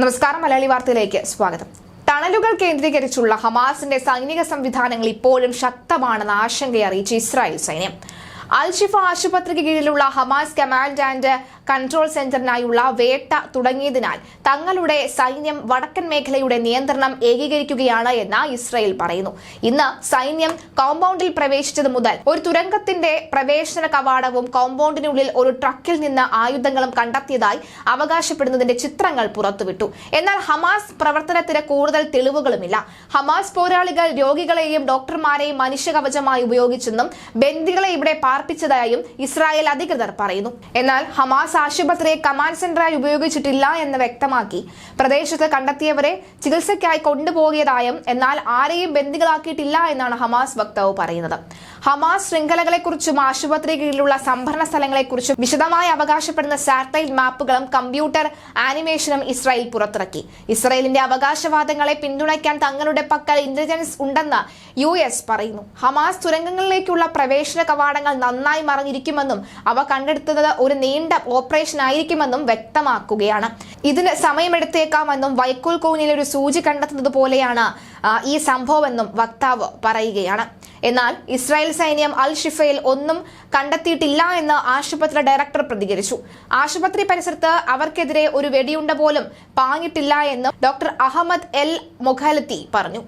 നമസ്കാരം മലയാളി വാർത്തയിലേക്ക് സ്വാഗതം. ടണലുകൾ കേന്ദ്രീകരിച്ചുള്ള ഹമാസിന്റെ സൈനിക സംവിധാനങ്ങൾ ഇപ്പോഴും ശക്തമാണെന്ന് ആശങ്കയറിയിച്ച് ഇസ്രായേൽ സൈന്യം. അൽഷിഫ ആശുപത്രിക്ക് കീഴിലുള്ള ഹമാസ് കമാൻഡ് ആൻഡ് കൺട്രോൾ സെന്ററിനായുള്ള വേട്ട തുടങ്ങിയതിനാൽ തങ്ങളുടെ സൈന്യം വടക്കൻ മേഖലയുടെ നിയന്ത്രണം ഏകീകരിക്കുകയാണ് എന്ന് ഇസ്രയേൽ പറയുന്നു. ഇന്ന് സൈന്യം കോമ്പൗണ്ടിൽ പ്രവേശിച്ചത് മുതൽ ഒരു തുരങ്കത്തിന്റെ പ്രവേശന കവാടവും കോമ്പൗണ്ടിനുള്ളിൽ ഒരു ട്രക്കിൽ നിന്ന് ആയുധങ്ങളും കണ്ടെത്തിയതായി അവകാശപ്പെടുന്നതിന്റെ ചിത്രങ്ങൾ പുറത്തുവിട്ടു. എന്നാൽ ഹമാസ് പ്രവർത്തനത്തിന് കൂടുതൽ തെളിവുകളുമില്ല. ഹമാസ് പോരാളികൾ രോഗികളെയും ഡോക്ടർമാരെയും മനുഷ്യകവചമായി ഉപയോഗിച്ചെന്നും ബന്ദികളെ ഇവിടെ പാർപ്പിച്ചതായും ഇസ്രായേൽ അധികൃതർ പറയുന്നു. എന്നാൽ ഹമാസ് ആശുപത്രിയെ കമാൻഡ് സെന്ററായി ഉപയോഗിച്ചിട്ടില്ല എന്ന് വ്യക്തമാക്കി. പ്രദേശത്ത് കണ്ടെത്തിയവരെ ചികിത്സയ്ക്കായി കൊണ്ടുപോകിയതായും എന്നാൽ ആരെയും ബന്ദികളാക്കിയിട്ടില്ല എന്നാണ് ഹമാസ് വക്താവ് പറയുന്നത്. ഹമാസ് ശൃംഖലകളെക്കുറിച്ചും ആശുപത്രി കീഴിലുള്ള സംഭരണ സ്ഥലങ്ങളെക്കുറിച്ചും വിശദമായി അവകാശപ്പെടുന്ന സാറ്റലൈറ്റ് മാപ്പുകളും കമ്പ്യൂട്ടർ ആനിമേഷനും ഇസ്രായേൽ പുറത്തിറക്കി. ഇസ്രായേലിന്റെ അവകാശവാദങ്ങളെ പിന്തുണയ്ക്കാൻ തങ്ങളുടെ പക്കൽ ഇന്റലിജൻസ് ഉണ്ടെന്ന് യു പറയുന്നു. ഹമാസ് തുരങ്കങ്ങളിലേക്കുള്ള പ്രവേശന കവാടങ്ങൾ നന്നായി മറിഞ്ഞിരിക്കുമെന്നും അവ കണ്ടെടുത്തത് ഒരു നീണ്ട ഓപ്പറേഷൻ ആയിരിക്കുമെന്നും വ്യക്തമാക്കുകയാണ്. ഇതിന് സമയമെടുത്തേക്കാമെന്നും വൈക്കോൽ കോണിൽ ഒരു സൂചി കണ്ടെത്തുന്നത് പോലെയാണ് ഈ സംഭവമെന്നും വക്താവ് പറയുകയാണ്. എന്നാൽ ഇസ്രായേൽ സൈന്യം അൽ ഷിഫയിൽ ഒന്നും കണ്ടെത്തിയിട്ടില്ല എന്ന് ആശുപത്രി ഡയറക്ടർ പ്രതികരിച്ചു. ആശുപത്രി പരിസരത്ത് അവർക്കെതിരെ ഒരു വെടിയുണ്ട പോലും പാഞ്ഞിട്ടില്ല എന്ന് ഡോക്ടർ അഹമ്മദ് എൽ മൊഖാലത്തി പറഞ്ഞു.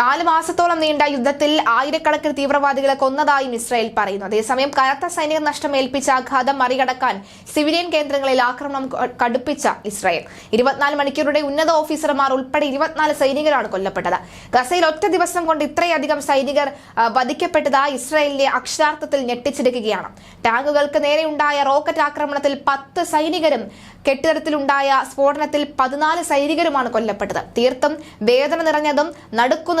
നാല് മാസത്തോളം നീണ്ട യുദ്ധത്തിൽ ആയിരക്കണക്കിന് തീവ്രവാദികളെ കൊന്നതായും ഇസ്രായേൽ പറയുന്നു. അതേസമയം കനത്ത സൈനിക നഷ്ടം ഏൽപ്പിച്ച ആഘാതം മറികടക്കാൻ സിവിലിയൻ കേന്ദ്രങ്ങളിൽ ആക്രമണം കടുപ്പിച്ച ഇസ്രായേൽ. ഇരുപത്തിനാല് മണിക്കൂറുടെ ഉന്നത ഓഫീസർമാർ ഉൾപ്പെടെ ഇരുപത്തിനാല് സൈനികരാണ് കൊല്ലപ്പെട്ടത്. ഗസയിൽ ഒറ്റ ദിവസം കൊണ്ട് ഇത്രയധികം സൈനികർ വധിക്കപ്പെട്ടതായി വധിക്കപ്പെട്ടത് ഇസ്രായേലിനെ അക്ഷരാർത്ഥത്തിൽ ഞെട്ടിച്ചിരിക്കുകയാണ്. ടാങ്കുകൾക്ക് നേരെയുണ്ടായ റോക്കറ്റ് ആക്രമണത്തിൽ പത്ത് സൈനികരും കെട്ടിടത്തിലുണ്ടായ സ്ഫോടനത്തിൽ പതിനാല് സൈനികരുമാണ് കൊല്ലപ്പെട്ടത്. തീർത്തും വേദന നിറഞ്ഞതും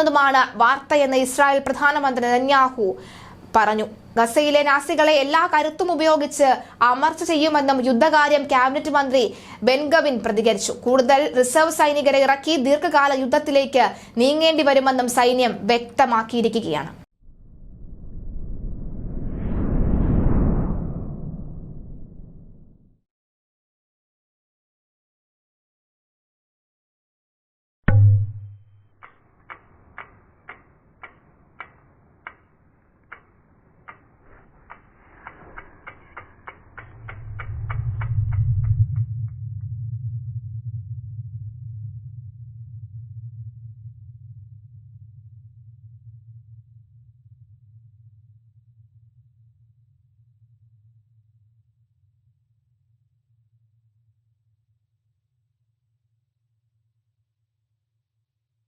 നടുക്കുന്നതുമാണ് വാർത്തയെന്ന് ഇസ്രായേൽ പ്രധാനമന്ത്രി നെന്യാഹു പറഞ്ഞു. ഗസയിലെ നാസികളെ എല്ലാ കരുത്തും ഉപയോഗിച്ച് അമർച്ച ചെയ്യുമെന്നും യുദ്ധകാര്യം ക്യാബിനറ്റ് മന്ത്രി ബെൻഗവിൻ പ്രതികരിച്ചു. കൂടുതൽ റിസർവ് സൈനികരെ ഇറക്കി ദീർഘകാല യുദ്ധത്തിലേക്ക് നീങ്ങേണ്ടി വരുമെന്നും സൈന്യം വ്യക്തമാക്കിയിരിക്കുകയാണ്.